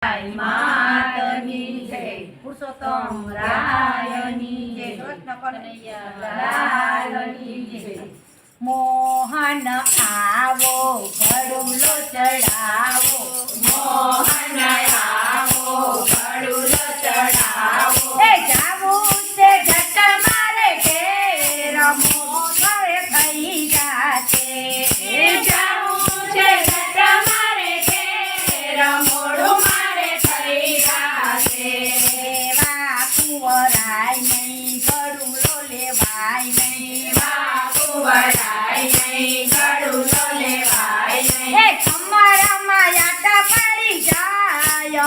માતની જય. પુરુષોત્તમ રાયની મોહન આવો ઘડુલો ચડા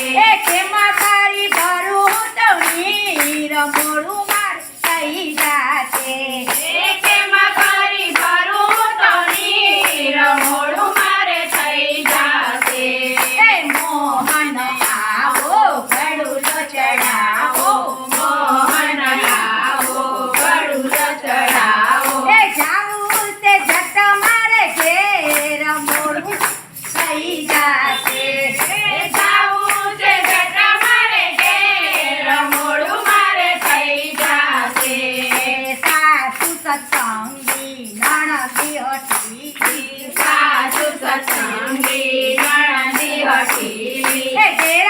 એ કેમાં તારી બારું તવની રમોડું રાખી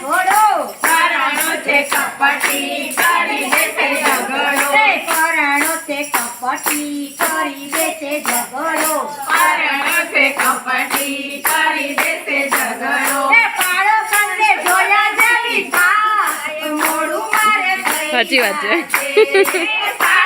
ઘોડો પરાણો છે કપટી કરી દેશે ઝઘડો. પરાણો છે કપટી કરી દેશે ઝઘડો. પરાણો છે કપટી કરી દેશે ઝઘડો. પાડો સંદે જોયા જાવી થાય મોડું મારે સાચી વાત છે.